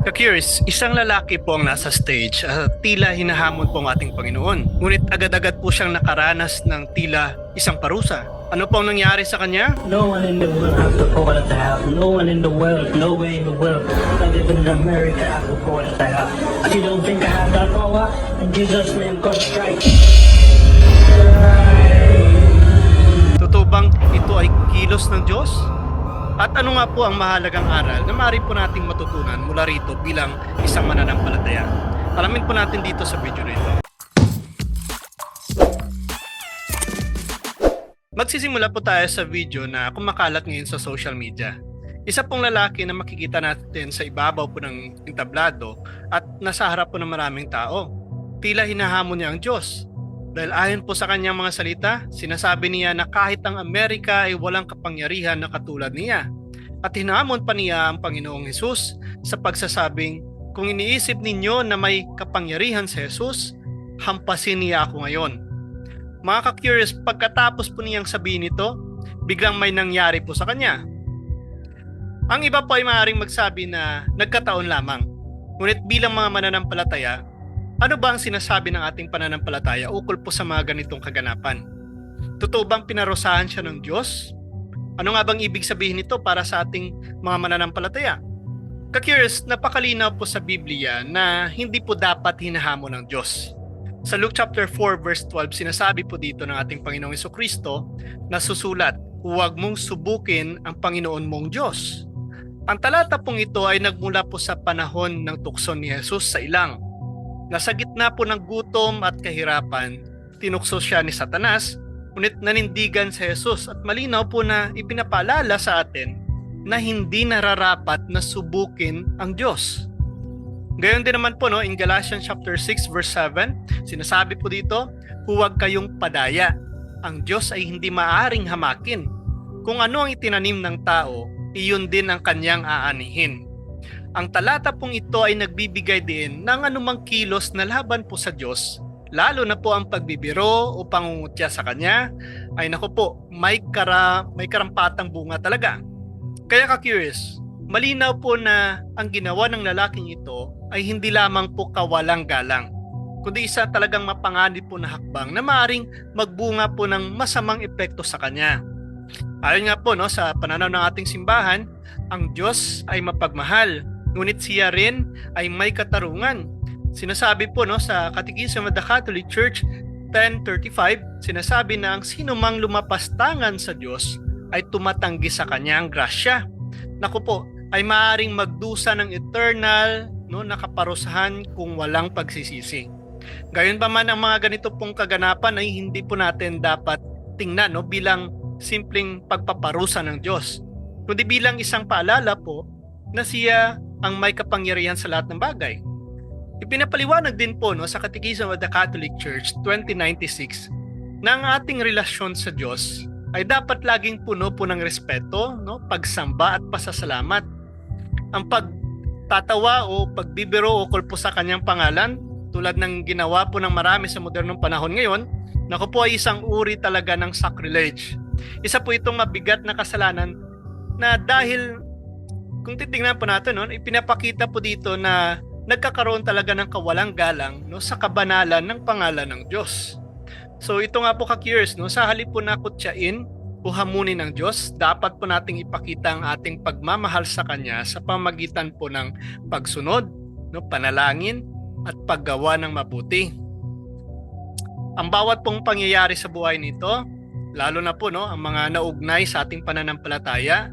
Ka-curious, isang lalaki po ang nasa stage at tila hinahamon po ang ating Panginoon. Ngunit agad-agad po siyang nakaranas ng tila isang parusa. Ano po ang nangyari sa kanya? No one in the world has afford to have. No one in the world, no way in the world. Even in America has afford to have. You don't think I have that power? In Jesus' name, God strike. Totoo bang ito ay kilos ng Diyos? At ano nga po ang mahalagang aral na maaari po nating matutunan mula rito bilang isang mananampalataya? Alamin po natin dito sa video na ito. Magsisimula po tayo sa video na kumakalat ngayon sa social media. Isa pong lalaki na makikita natin sa ibabaw po ng entablado at nasa harap po ng maraming tao. Tila hinahamon niya ang Diyos. Dahil ayon po sa kanyang mga salita, sinasabi niya na kahit ang Amerika ay walang kapangyarihan na katulad niya. At hinamon pa niya ang Panginoong Hesus sa pagsasabing, kung iniisip ninyo na may kapangyarihan si Jesus, hampasin niya ako ngayon. Mga ka-curious, pagkatapos po niyang sabihin ito, biglang may nangyari po sa kanya. Ang iba po ay maaaring magsabi na nagkataon lamang. Ngunit bilang mga mananampalataya, ano ba ang sinasabi ng ating pananampalataya ukol po sa mga ganitong kaganapan? Totoo bang pinarusahan siya ng Diyos? Ano nga bang ibig sabihin nito para sa ating mga mananampalataya? Ka-curious, napakalinaw po sa Biblia na hindi po dapat hinahamon ng Diyos. Sa Luke chapter 4 verse 12, sinasabi po dito ng ating Panginoong Kristo na susulat, huwag mong subukin ang Panginoon mong Diyos. Ang talata pong ito ay nagmula po sa panahon ng tukso ni Jesus sa ilang Nasa gitna po ng gutom at kahirapan, tinukso siya ni Satanas, ngunit nanindigan si Jesus at malinaw po na ipinapaalala sa atin na hindi nararapat na subukin ang Diyos. Gayon din naman po no, in Galatians chapter 6 verse 7, sinasabi po dito, huwag kayong padaya. Ang Diyos ay hindi maaring hamakin. Kung ano ang itinanim ng tao, iyon din ang kanyang aanihin. Ang talata pong ito ay nagbibigay din ng anumang kilos na laban po sa Diyos, lalo na po ang pagbibiro o pangungutya sa Kanya, ay naku po, may, kara, may karampatang bunga talaga. Kaya ka-curious, malinaw po na ang ginawa ng lalaking ito ay hindi lamang po kawalang galang, kundi isa talagang mapanganib po na hakbang na maaring magbunga po ng masamang epekto sa Kanya. Ayon nga po no, sa pananaw ng ating simbahan, ang Diyos ay mapagmahal ngunit siya rin ay may katarungan. Sinasabi po no sa Catechism of the Catholic Church 1035, sinasabi na ang sino mang lumapastangan sa Diyos ay tumatanggi sa kanyang grasya. Naku po, ay maaring magdusa ng eternal no nakaparusahan kung walang pagsisisi. Gayon pa man ang mga ganito pong kaganapan ay hindi po natin dapat tingnan no bilang simpleng pagpaparusa ng Diyos, kundi bilang isang paalala po na siya ang may kapangyarihan sa lahat ng bagay. Ipinapaliwanag din po no, sa Catechism of the Catholic Church 2096 na ang ating relasyon sa Diyos ay dapat laging puno po ng respeto, no, pagsamba at pasasalamat. Ang pagtatawa o pagbibiro ukol po sa kanyang pangalan, tulad ng ginawa po ng marami sa modernong panahon ngayon, naku po ay isang uri talaga ng sacrilege. Isa po itong mabigat na kasalanan na dahil kung titingnan po natin, no, ipinapakita po dito na nagkakaroon talaga ng kawalang galang no, sa kabanalan ng pangalan ng Diyos. So ito nga po ka-curious, no, sa halip po na kutsain o hamunin ng Diyos, dapat po nating ipakita ang ating pagmamahal sa Kanya sa pamagitan po ng pagsunod, no, panalangin, at paggawa ng mabuti. Ang bawat pong pangyayari sa buhay nito, lalo na po no, ang mga naugnay sa ating pananampalataya,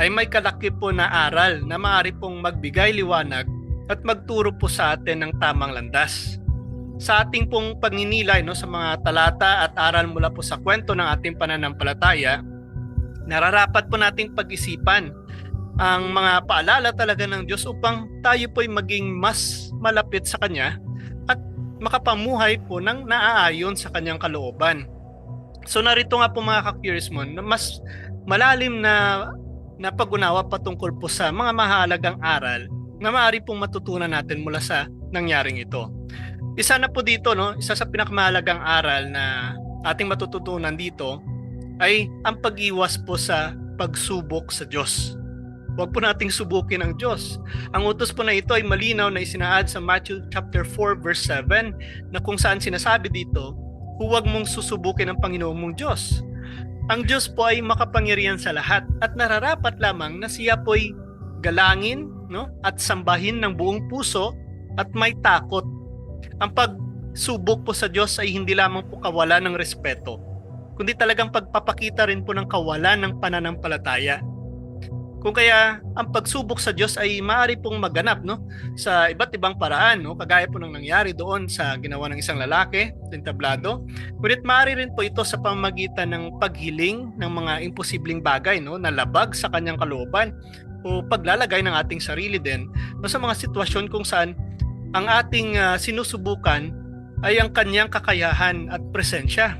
ay may kalaki po na aral na maaari pong magbigay liwanag at magturo po sa atin ng tamang landas. Sa ating pong pagninilay no, sa mga talata at aral mula po sa kwento ng ating pananampalataya, nararapat po nating pag-isipan ang mga paalala talaga ng Diyos upang tayo po'y maging mas malapit sa Kanya at makapamuhay po ng naaayon sa Kanyang kalooban. So narito nga po mga ka-curious mo, mas malalim na na pag-unawa patungkol po sa mga mahalagang aral na maaari pong matutunan natin mula sa nangyaring ito. Isa na po dito, no, isa sa pinakamahalagang aral na ating matututunan dito ay ang pag-iwas po sa pagsubok sa Diyos. Huwag po nating subukin ang Diyos. Ang utos po na ito ay malinaw na isinaad sa Matthew chapter 4 verse 7 na kung saan sinasabi dito, huwag mong susubukin ang Panginoon mong Diyos. Ang Diyos po ay makapangyarihan sa lahat at nararapat lamang na siya po ay galangin no? at sambahin ng buong puso at may takot. Ang pagsubok po sa Diyos ay hindi lamang po kawalan ng respeto, kundi talagang pagpapakita rin po ng kawalan ng pananampalataya. Kung kaya ang pagsubok sa Diyos ay maaari pong maganap no sa iba't ibang paraan no kagaya po ng nangyari doon sa ginawa ng isang lalaki, entablado. Ngunit maaari rin po ito sa pamamagitan ng paghiling ng mga imposibleng bagay no na labag sa kanyang kalooban o paglalagay ng ating sarili din no, sa mga sitwasyon kung saan ang ating ah, sinusubukan ay ang kanyang kakayahan at presensya.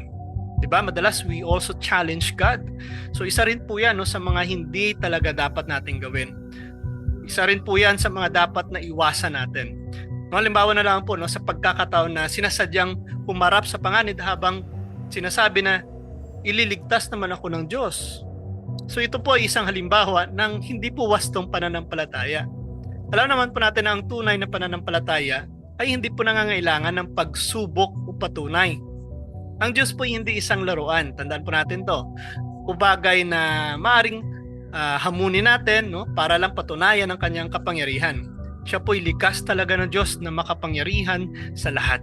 'Di ba? Madalas we also challenge God. So isa rin po 'yan no sa mga hindi talaga dapat nating gawin. Isa rin po 'yan sa mga dapat na iwasan natin. No, halimbawa na lang po no sa pagkakataon na sinasadyang humarap sa panganib habang sinasabi na ililigtas naman ako ng Diyos. So ito po ay isang halimbawa ng hindi po wastong pananampalataya. Alam naman po natin na ang tunay na pananampalataya ay hindi po nangangailangan ng pagsubok o patunay. Ang Diyos po hindi isang laruan. Tandaan po natin to. O bagay na maaring ah, hamunin natin no, para lang patunayan ang kanyang kapangyarihan. Siya po ay likas talaga ng Diyos na makapangyarihan sa lahat.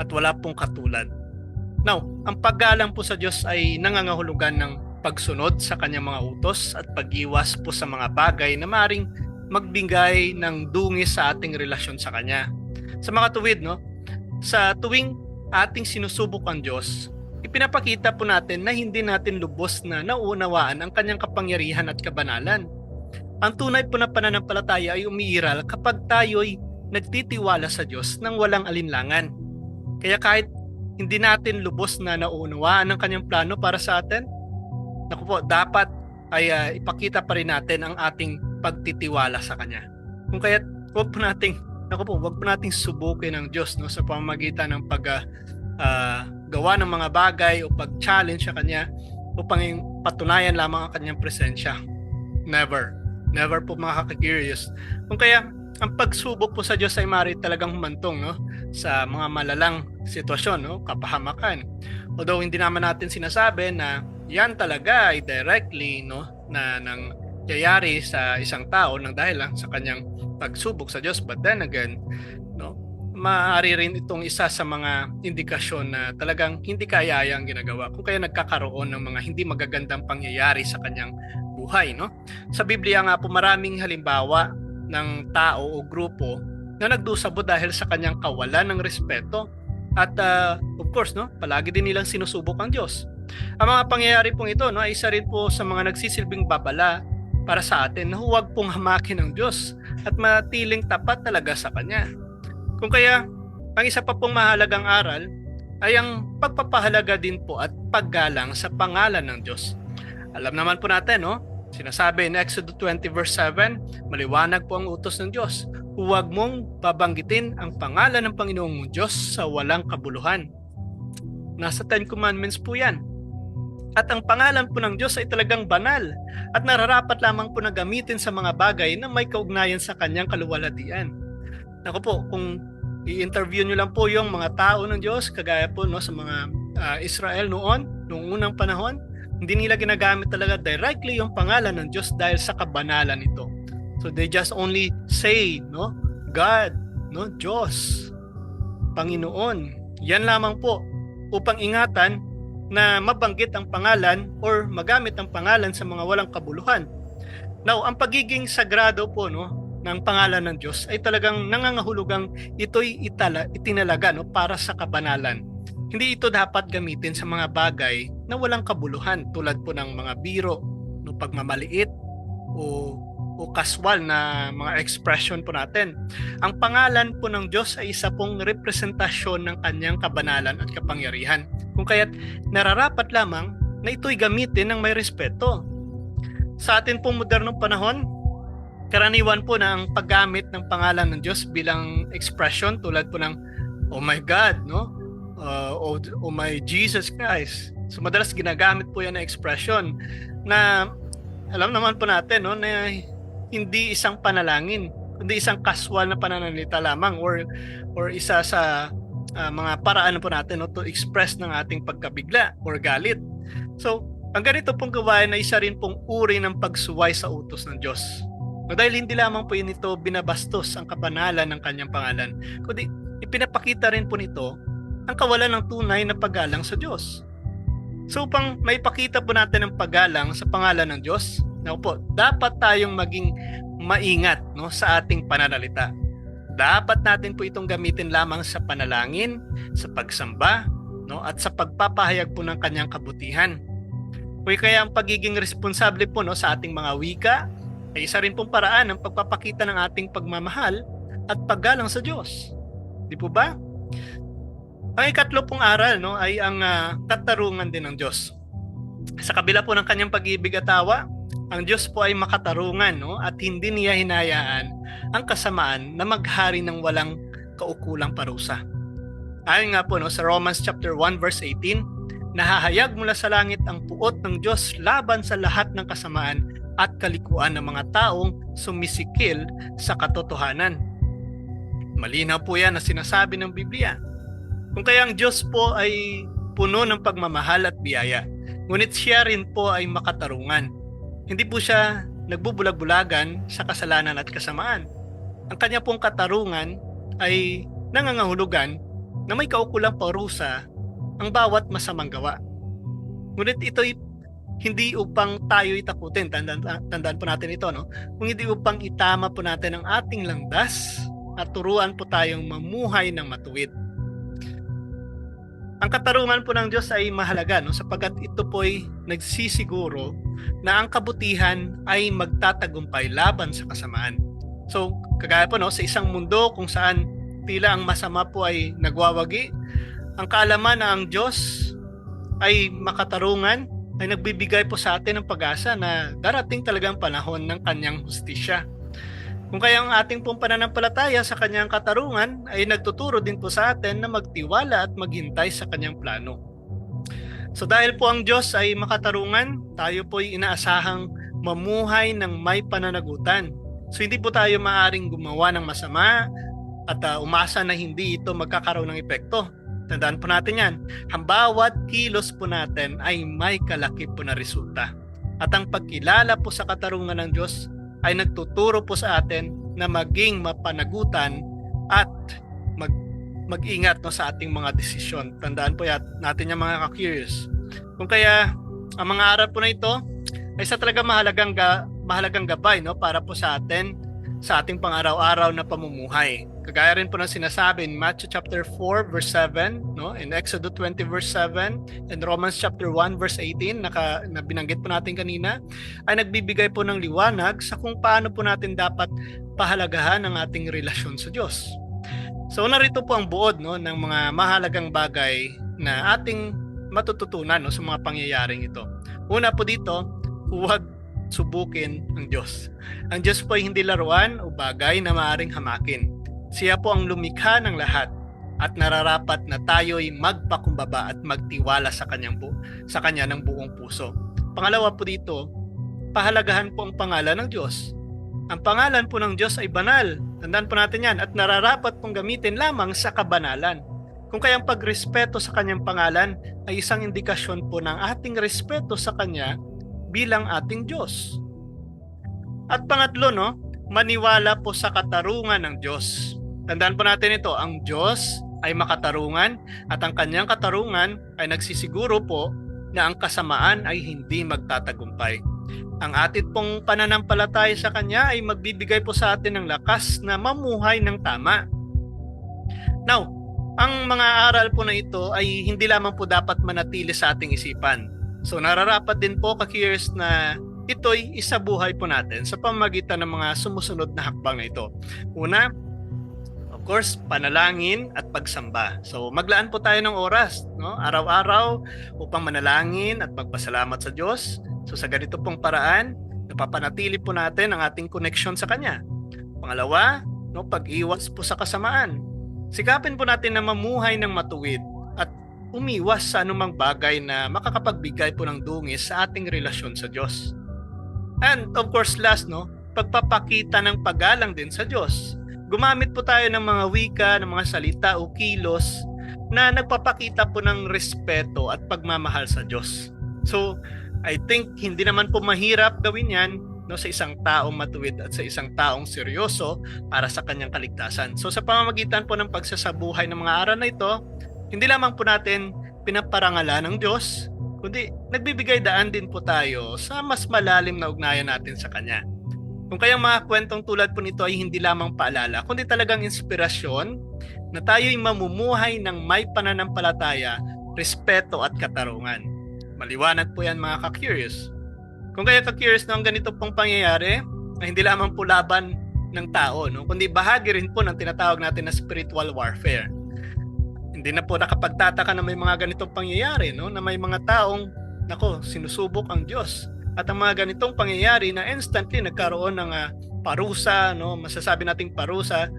At wala pong katulad. Now, ang paggalang po sa Diyos ay nangangahulugan ng pagsunod sa kanyang mga utos at pag-iwas po sa mga bagay na maring magbigay ng dungis sa ating relasyon sa Kanya. Sa mga tuwid, no? Sa tuwing ating sinusubok ang Diyos, ipinapakita po natin na hindi natin lubos na nauunawaan ang Kanyang kapangyarihan at kabanalan. Ang tunay po na pananampalataya ay umiiral kapag tayo'y nagtitiwala sa Diyos ng walang alinlangan. Kaya kahit hindi natin lubos na nauunawaan ang Kanyang plano para sa atin, naku po, dapat ay ah, ipakita pa rin natin ang ating pagtitiwala sa Kanya. Kung kaya huwag po nating, naku po, huwag po nating subukin ang Diyos no, sa pamamagitan ng pag ah, gawa ng mga bagay o pag-challenge sa Kanya upang patunayan lamang ang Kanyang presensya. Never. Never po mga kakakurious. Kung kaya, ang pagsubok po sa Diyos ay maaari talagang humantong no, sa mga malalang sitwasyon, no, kapahamakan. Although hindi naman natin sinasabi na yan talaga ay directly no na nang yayari sa isang tao nang dahil lang sa kanyang pagsubok sa Diyos. But then again no maaari rin itong isa sa mga indikasyon na talagang hindi kaya ang ginagawa kung kaya nagkakaroon ng mga hindi magagandang pangyayari sa kanyang buhay no? Sa Biblia nga po maraming halimbawa ng tao o grupo na nagdusabo dahil sa kanyang kawalan ng respeto. At uh, of course no palagi din nilang sinusubok ang Diyos. Ang mga pangyayari pong ito no, ay isa rin po sa mga nagsisilbing babala para sa atin na huwag pong hamakin ng Diyos at matiling tapat talaga sa Kanya. Kung kaya, ang isa pa pong mahalagang aral ay ang pagpapahalaga din po at paggalang sa pangalan ng Diyos. Alam naman po natin, no? Sinasabi in Exodus 20 verse 7, maliwanag po ang utos ng Diyos. Huwag mong babanggitin ang pangalan ng Panginoong Diyos sa walang kabuluhan. Nasa Ten Commandments po yan. At ang pangalan po ng Diyos ay talagang banal at nararapat lamang po na gamitin sa mga bagay na may kaugnayan sa kanyang kaluwalhatian. Naku po, kung i-interview nyo lang po yung mga tao ng Diyos, kagaya po no, sa mga ah, Israel noon, noong unang panahon, hindi nila ginagamit talaga directly yung pangalan ng Diyos dahil sa kabanalan nito. So they just only say, no, God, no, Diyos, Panginoon. Yan lamang po upang ingatan na mabanggit ang pangalan or magamit ang pangalan sa mga walang kabuluhan. Now, ang pagiging sagrado po no ng pangalan ng Diyos ay talagang nangangahulugang ito'y itala, itinalaga no para sa kabanalan. Hindi ito dapat gamitin sa mga bagay na walang kabuluhan tulad po ng mga biro, no pagmamaliit o o kaswal na mga expression po natin. Ang pangalan po ng Diyos ay isa pong representasyon ng kanyang kabanalan at kapangyarihan. Kung kaya't nararapat lamang na ito'y gamitin ng may respeto. Sa atin pong modernong panahon, karaniwan po na ang paggamit ng pangalan ng Diyos bilang expression tulad po ng Oh my God, no? Uh, oh, oh my Jesus Christ. So madalas ginagamit po yan na expression na alam naman po natin no na hindi isang panalangin, kundi isang casual na pananalita lamang or or isa sa ah, mga paraan po natin no, to express ng ating pagkabigla or galit. So, ang ganito pong gawain ay isa rin pong uri ng pagsuway sa utos ng Diyos. No, dahil hindi lamang po yun ito binabastos ang kabanalan ng kanyang pangalan, kundi ipinapakita rin po nito ang kawalan ng tunay na paggalang sa Diyos. So upang maipakita po natin ang paggalang sa pangalan ng Diyos, na po, dapat tayong maging maingat no, sa ating pananalita. Dapat natin po itong gamitin lamang sa panalangin, sa pagsamba, no, at sa pagpapahayag po ng kanyang kabutihan. Kaya kaya ang pagiging responsable po no, sa ating mga wika ay isa rin pong paraan ng pagpapakita ng ating pagmamahal at paggalang sa Diyos. Di po ba? Ang ikatlo pong aral no, ay ang ah, katarungan din ng Diyos. Sa kabila po ng kanyang pag-ibig at tawa, ang Diyos po ay makatarungan no, at hindi niya hinayaan ang kasamaan na maghari ng walang kaukulang parusa. Ayon nga po no, sa Romans chapter 1 verse 18, nahahayag mula sa langit ang puot ng Diyos laban sa lahat ng kasamaan at kalikuan ng mga taong sumisikil sa katotohanan. Malinaw po yan na sinasabi ng Biblia. Kung kaya ang Diyos po ay puno ng pagmamahal at biyaya, ngunit siya rin po ay makatarungan. Hindi po siya nagbubulag-bulagan sa kasalanan at kasamaan. Ang kanya pong katarungan ay nangangahulugan na may kaukulang parusa ang bawat masamang gawa. Ngunit ito'y hindi upang tayo itakutin, tandaan, tandaan po natin ito, no? kung hindi upang itama po natin ang ating landas at turuan po tayong mamuhay ng matuwid. Ang katarungan po ng Diyos ay mahalaga no sapagkat ito po ay nagsisiguro na ang kabutihan ay magtatagumpay laban sa kasamaan. So, kagaya po no sa isang mundo kung saan tila ang masama po ay nagwawagi, ang kaalaman na ang Diyos ay makatarungan ay nagbibigay po sa atin ng pag-asa na darating talagang panahon ng kanyang hustisya. Kung kaya ang ating pong pananampalataya sa kanyang katarungan ay nagtuturo din po sa atin na magtiwala at maghintay sa kanyang plano. So dahil po ang Diyos ay makatarungan, tayo po ay inaasahang mamuhay ng may pananagutan. So hindi po tayo maaring gumawa ng masama at uh, umasa na hindi ito magkakaroon ng epekto. Tandaan po natin yan. Ang bawat kilos po natin ay may kalakip po na resulta. At ang pagkilala po sa katarungan ng Diyos ay nagtuturo po sa atin na maging mapanagutan at mag mag-ingat no sa ating mga desisyon. Tandaan po yat natin yung mga ka-curious. Kung kaya ang mga aral po na ito ay sa talaga mahalagang ga, mahalagang gabay no para po sa atin sa ating pang-araw-araw na pamumuhay. Kagaya rin po ng sinasabi in Matthew chapter 4 verse 7, no? In Exodus 20 verse 7, and Romans chapter 1 verse 18 naka, na binanggit po natin kanina, ay nagbibigay po ng liwanag sa kung paano po natin dapat pahalagahan ang ating relasyon sa Diyos. So narito po ang buod no ng mga mahalagang bagay na ating matututunan no sa mga pangyayaring ito. Una po dito, huwag subukin ang Diyos. Ang Diyos po ay hindi laruan o bagay na maaring hamakin. Siya po ang lumikha ng lahat at nararapat na tayo'y magpakumbaba at magtiwala sa kanyang bu sa kanya ng buong puso. Pangalawa po dito, pahalagahan po ang pangalan ng Diyos. Ang pangalan po ng Diyos ay banal. Tandaan po natin yan at nararapat pong gamitin lamang sa kabanalan. Kung kayang pagrespeto sa kanyang pangalan ay isang indikasyon po ng ating respeto sa kanya bilang ating Diyos. At pangatlo, no, maniwala po sa katarungan ng Diyos. Tandaan po natin ito, ang Diyos ay makatarungan at ang kanyang katarungan ay nagsisiguro po na ang kasamaan ay hindi magtatagumpay. Ang atit pong pananampalataya sa Kanya ay magbibigay po sa atin ng lakas na mamuhay ng tama. Now, ang mga aral po na ito ay hindi lamang po dapat manatili sa ating isipan. So nararapat din po ka-curious na ito'y isabuhay po natin sa pamagitan ng mga sumusunod na hakbang na ito. Una, of course, panalangin at pagsamba. So maglaan po tayo ng oras, no? araw-araw upang manalangin at magpasalamat sa Diyos. So sa ganito pong paraan, napapanatili po natin ang ating connection sa Kanya. Pangalawa, no, pag-iwas po sa kasamaan. Sikapin po natin na mamuhay ng matuwid at umiwas sa anumang bagay na makakapagbigay po ng dungis sa ating relasyon sa Diyos. And of course last no, pagpapakita ng paggalang din sa Diyos. Gumamit po tayo ng mga wika, ng mga salita o kilos na nagpapakita po ng respeto at pagmamahal sa Diyos. So, I think hindi naman po mahirap gawin yan no, sa isang taong matuwid at sa isang taong seryoso para sa kanyang kaligtasan. So sa pamamagitan po ng pagsasabuhay ng mga aral na ito, hindi lamang po natin pinaparangalan ng Diyos, kundi nagbibigay daan din po tayo sa mas malalim na ugnayan natin sa Kanya. Kung kayang mga kwentong tulad po nito ay hindi lamang paalala, kundi talagang inspirasyon na tayo'y mamumuhay ng may pananampalataya, respeto at katarungan. Maliwanag po yan mga ka-curious. Kung kaya ka-curious na ang ganito pong pangyayari, ay hindi lamang po laban ng tao, no? kundi bahagi rin po ng tinatawag natin na spiritual warfare. Hindi na po nakapagtataka na may mga ganitong pangyayari, no? na may mga taong, nako, sinusubok ang Diyos. At ang mga ganitong pangyayari na instantly nagkaroon ng ah, parusa, no? masasabi nating parusa,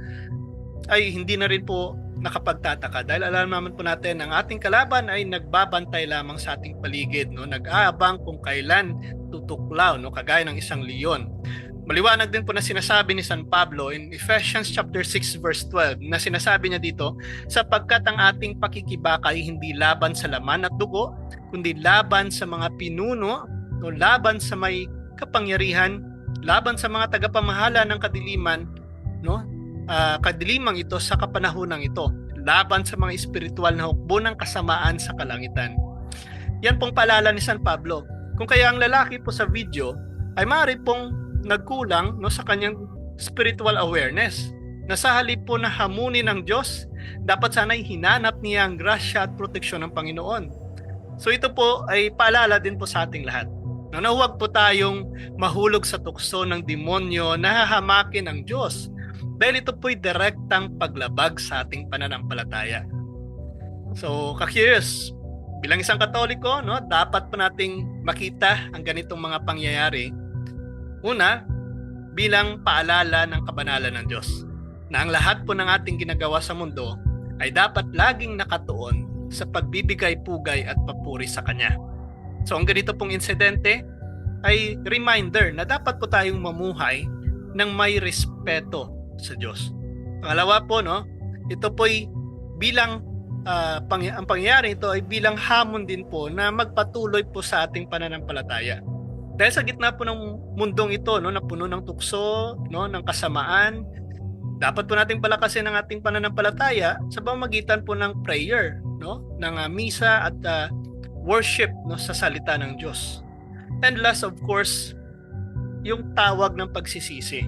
ay hindi na rin po nakapagtataka dahil alam naman po natin ang ating kalaban ay nagbabantay lamang sa ating paligid no nag-aabang kung kailan tutuklaw no kagaya ng isang leon maliwanag din po na sinasabi ni San Pablo in Ephesians chapter 6 verse 12 na sinasabi niya dito sapagkat ang ating pakikibaka ay hindi laban sa laman at dugo kundi laban sa mga pinuno no laban sa may kapangyarihan laban sa mga tagapamahala ng kadiliman no uh, kadilimang ito sa kapanahonang ito laban sa mga espiritual na hukbo ng kasamaan sa kalangitan. Yan pong paalala ni San Pablo. Kung kaya ang lalaki po sa video ay maaari pong nagkulang no, sa kanyang spiritual awareness na sa halip po na hamunin ng Diyos, dapat sana'y hinanap niya ang grasya at proteksyon ng Panginoon. So ito po ay paalala din po sa ating lahat. No, na huwag po tayong mahulog sa tukso ng demonyo na hahamakin ang Diyos dahil ito po'y direktang paglabag sa ating pananampalataya. So, ka-curious, bilang isang katoliko, no, dapat po nating makita ang ganitong mga pangyayari. Una, bilang paalala ng kabanalan ng Diyos na ang lahat po ng ating ginagawa sa mundo ay dapat laging nakatuon sa pagbibigay pugay at papuri sa Kanya. So ang ganito pong insidente ay reminder na dapat po tayong mamuhay ng may respeto sa Diyos. Pangalawa po, no, ito po'y bilang uh, pang, ang pangyayari ito ay bilang hamon din po na magpatuloy po sa ating pananampalataya. Dahil sa gitna po ng mundong ito, no, na puno ng tukso, no, ng kasamaan, dapat po nating palakasin ang ating pananampalataya sa pamamagitan po ng prayer, no, ng uh, misa at uh, worship no sa salita ng Diyos. And last of course, yung tawag ng pagsisisi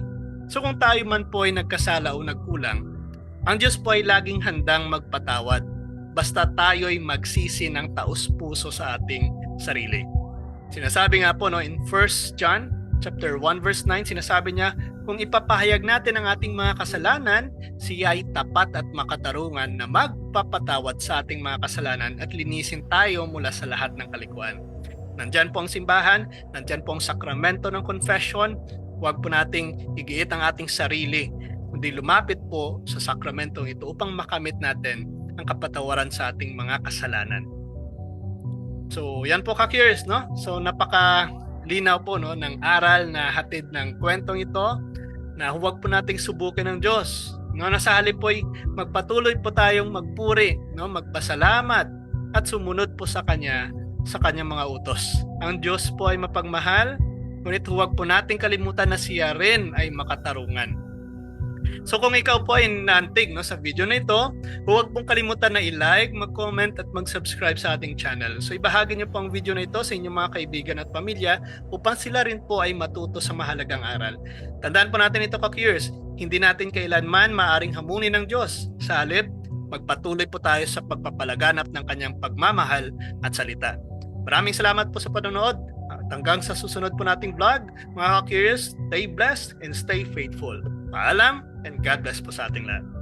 So kung tayo man po ay nagkasala o nagkulang, ang Diyos po ay laging handang magpatawad basta tayo ay magsisi ng taos puso sa ating sarili. Sinasabi nga po no in 1 John chapter 1 verse 9 sinasabi niya kung ipapahayag natin ang ating mga kasalanan, siya ay tapat at makatarungan na magpapatawad sa ating mga kasalanan at linisin tayo mula sa lahat ng kalikuan. Nandyan po ang simbahan, nandyan po ang sakramento ng confession, Huwag po nating igiit ang ating sarili, kundi lumapit po sa sakramentong ito upang makamit natin ang kapatawaran sa ating mga kasalanan. So, yan po ka-curious, no? So, napaka linaw po no ng aral na hatid ng kwentong ito na huwag po nating subukin ng Diyos. No, nasa halip po ay magpatuloy po tayong magpuri, no, magpasalamat at sumunod po sa Kanya sa Kanyang mga utos. Ang Diyos po ay mapagmahal, Ngunit huwag po nating kalimutan na siya rin ay makatarungan. So kung ikaw po ay nantig no, sa video na ito, huwag pong kalimutan na i-like, mag-comment at mag-subscribe sa ating channel. So ibahagi niyo po ang video na ito sa inyong mga kaibigan at pamilya upang sila rin po ay matuto sa mahalagang aral. Tandaan po natin ito ka-curious, hindi natin kailanman maaring hamunin ng Diyos. Sa halip, magpatuloy po tayo sa pagpapalaganap ng kanyang pagmamahal at salita. Maraming salamat po sa panonood. At hanggang sa susunod po nating vlog, mga curious, stay blessed and stay faithful. Paalam and God bless po sa ating lahat.